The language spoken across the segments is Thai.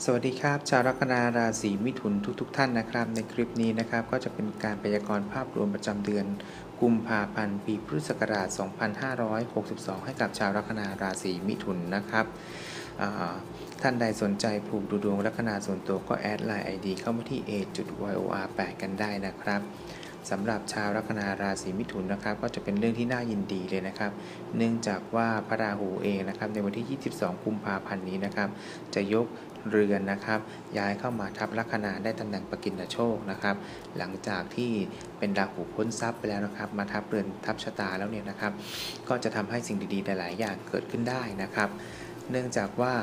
สวัสดีครับ ชาวลัคนาราศีมิถุนทุกๆทท่านนะครับ ในคลิปนี้นะครับ ก็จะเป็นการพยากรณ์ภาพรวมประจำเดือนกุมภาพันธ์ปีพุทธศักราช 2562 ให้กับชาวลัคนาราศีมิถุนนะครับท่านใดสนใจผูกดูดวงลัคนาส่วนตัวก็แอดไลน์ ID เข้ามาที่ a.yor8 กันได้นะครับสำหรับชาวลัคนาราศีมิถุนนะครับ ก็จะเป็นเรื่องที่น่ายินดีเลยนะครับ เนื่องจากว่าพระราหูเองนะครับในวันที่ 22 กุมภาพันธ์นี้นะครับ จะยก เรือนนะครับ ย้ายเข้ามาทับลัคนาได้ตำแหน่งปกินโชคนะครับ หลังจากที่เป็นราหูพ้นทรัพย์ไปแล้วนะครับ มาทับเรือนทับชะตาแล้วเนี่ยนะครับ ก็จะทำให้สิ่งดีๆหลายๆอย่างเกิดขึ้นได้นะครับ เนื่องจากว่า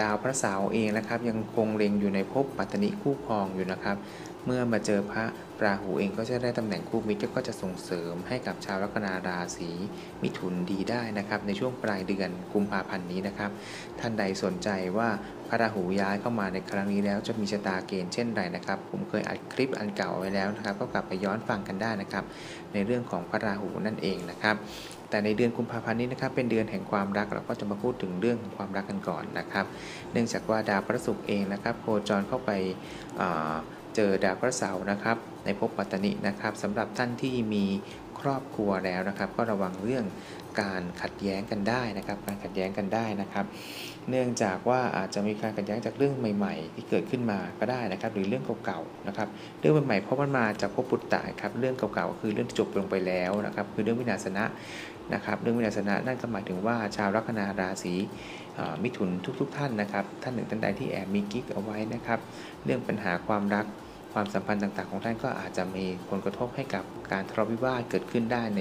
ดาวพระเสาร์เองนะครับ ยังคงเล็งอยู่ในภพปัตตนิคู่ครองอยู่นะครับ เมื่อมาเจอพระราหูเองก็จะได้ตำแหน่งคู่มิตรก็จะส่งเสริมให้กับชาวลัคนาราศีมิถุนดีได้นะครับ ในช่วงปลายเดือนกุมภาพันธ์นี้นะครับ ท่านใดสนใจว่าพระราหูย้ายเข้ามาในครั้งนี้แล้วจะมีชะตาเกณฑ์เช่นไรนะครับ ผมเคยอัดคลิปอันเก่าไว้แล้วนะครับ ก็กลับไปย้อนฟังกันได้นะครับ ในเรื่องของพระราหูนั่นเองนะครับแต่ในเดือนกุมภาพันธ์นี้นะครับเป็นเดือนแห่งความรักเราก็จะมาพูดถึงเรื่องของความรักกันก่อนนะครับ เนื่องจากว่าดาวพระศุกร์เองนะครับโคจรเข้าไป เจอดาวพระเสาร์นะครับ ในภพปัตตนินะครับสำหรับท่านที่มีครอบครัวแล้วนะครับ ก็ระวังเรื่องการขัดแย้งกันได้นะครับ การขัดแย้งกันได้นะครับ เนื่องจากว่าอาจจะมีการขัดแย้งจากเรื่องใหม่ ๆ ที่เกิดขึ้นมาก็ได้นะครับ หรือเรื่องเก่าๆนะครับ เรื่องใหม่ๆเพราะมันมาจากภพปุตตะครับ เรื่องเก่าๆคือเรื่องที่จบลงไปแล้วนะครับ คือเรื่องวินาศนะนะครับ เรื่องวินาศนะนั่นก็หมายถึงว่าชาวลัคนาราศีมิถุนทุกๆ ท่านนะครับ ท่านหนึ่งท่านใดที่แอบมีกิ๊กเอาไว้นะครับ เรื่องปัญหาความรัก ความสัมพันธ์ต่างๆ ของท่านก็อาจจะมีผลกระทบให้กับการทะเลาะวิวาทเกิดขึ้นได้ใน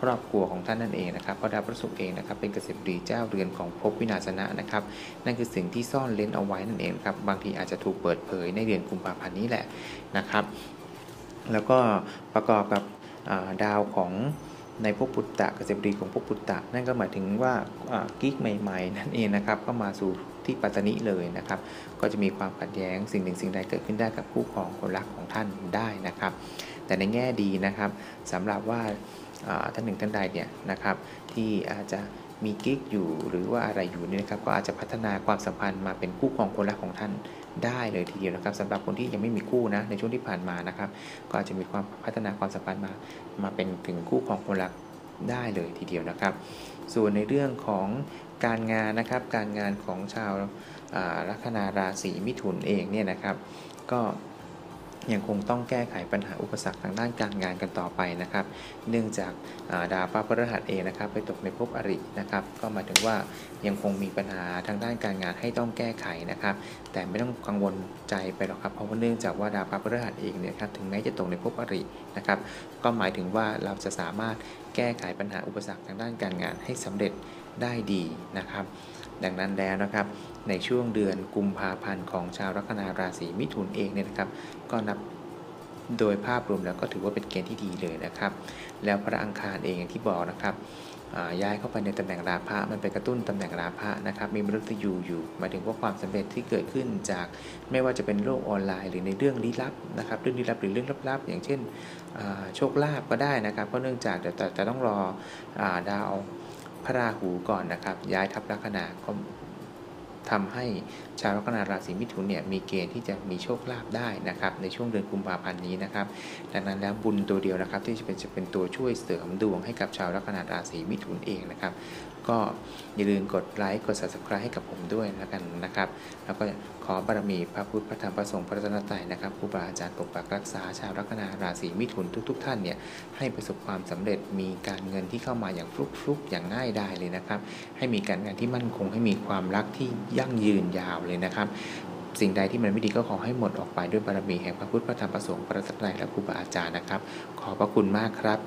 ครอบครัวของท่านนั่นเองนะครับเพราะดาวพระศุกร์เองนะครับเป็นเกษตรดีเจ้าเรือนของภพวินาศนะนะครับนั่นคือสิ่งที่ซ่อนเลนเอาไว้นั่นเองครับบางทีอาจจะถูกเปิดเผยในเดือนกุมภาพันธ์นี้แหละนะครับ แล้วก็ประกอบกับดาวของ ในพวกปุตตะเกษตรีของพวกปุตตะ นั่นก็หมายถึงว่ากิ๊กใหม่ๆ นั่นเองนะครับ ก็มาสู่ที่ปัตตานีเลยนะครับ ก็จะมีความขัดแย้งสิ่งหนึ่งสิ่งใดเกิดขึ้นได้กับคู่ครองคนรักของท่านได้นะครับ แต่ในแง่ดีนะครับสำหรับว่าท่านหนึ่งท่านใดเนี่ยนะครับ ที่อาจจะ มีกิ๊กอยู่หรือว่าอะไรอยู่นี่นะครับก็อาจจะพัฒนาความสัมพันธ์มาเป็นคู่ครองคนรักของท่านได้เลยทีเดียวนะครับสำหรับคนที่ยังไม่มีคู่นะในช่วงที่ผ่านมานะครับ ก็อาจจะมีความพัฒนาความสัมพันธ์มามาเป็นถึงคู่ครองคนรักได้เลยทีเดียวนะครับ ส่วนในเรื่องของการงานนะครับ การงานของชาวลัคนาราศีมิถุนเองเนี่ยนะครับ ก็ ยังคงต้องแก้ไขปัญหาอุปสรรคทางด้านการงานกันต่อไปนะครับ เนื่องจากดาวพระพฤหัสเองนะครับ ไปตกในภพอรินะครับ ก็หมายถึงว่ายังคงมีปัญหาทางด้านการงานให้ต้องแก้ไขนะครับ แต่ไม่ต้องกังวลใจไปหรอกครับ เพราะว่าเนื่องจากว่าดาวพระพฤหัสเองเนี่ยครับ ถึงแม้จะตกในภพอรินะครับ ก็หมายถึงว่าเราจะสามารถแก้ไขปัญหาอุปสรรคทางด้านการงานให้สำเร็จ ได้ดีนะครับ ดังนั้นแล้วนะครับในช่วงเดือนกุมภาพันธ์ของชาวลัคนาราศีมิถุนเองเนี่ยนะครับ ก็นับโดยภาพรวมแล้วก็ถือว่าเป็นเกณฑ์ที่ดีเลยนะครับ แล้วพระอังคารเองอย่างที่บอกนะครับย้ายเข้าไปในตำแหน่งราพะมันไปกระตุ้นตำแหน่งราพะนะครับ มีมฤตยูอยู่หมายถึงว่าความสำเร็จที่เกิดขึ้นจากไม่ว่าจะเป็นโลกออนไลน์ หรือในเรื่องลี้ลับนะครับเรื่องลี้ลับหรือเรื่องลับๆอย่างเช่นโชคลาภก็ได้นะครับ เพราะเนื่องจากแต่จะต้องรออดาว พระราหูก่อนนะครับ ย้ายทับลัคนาก็ทำให้ชาวลัคนาราศีมิถุนเนี่ยมีเกณฑ์ที่จะมีโชคลาภได้นะครับ ในช่วงเดือนกุมภาพันธ์นี้นะครับ ดังนั้นแล้วบุญตัวเดียวนะครับ ที่จะเป็นจะเป็นตัวช่วยเสริมดวงให้กับชาวลัคนาราศีมิถุนเองนะครับ ก็อย่าลืมกดไลค์กด subscribe ให้กับผมด้วยแล้วกันนะครับ แล้วก็ขอบารมีพระพุทธพระธรรมพระสงฆ์พระรัตนตรัยนะครับครูบาอาจารย์ปกปักรักษาชาวลัคนาราศีมิถุนทุกๆท่านเนี่ยให้ประสบความสำเร็จมีการเงินที่เข้ามาอย่างฟลุกๆอย่างง่ายดายเลยนะครับ ให้มีการงานที่มั่นคงให้มีความรักที่ยั่งยืนยาวเลยนะครับสิ่งใดที่มันไม่ดีก็ขอให้หมดออกไปด้วยบารมีแห่งพระพุทธพระธรรมพระสงฆ์พระรัตนตรัยและครูบาอาจารย์นะครับ ขอบพระคุณมากครับ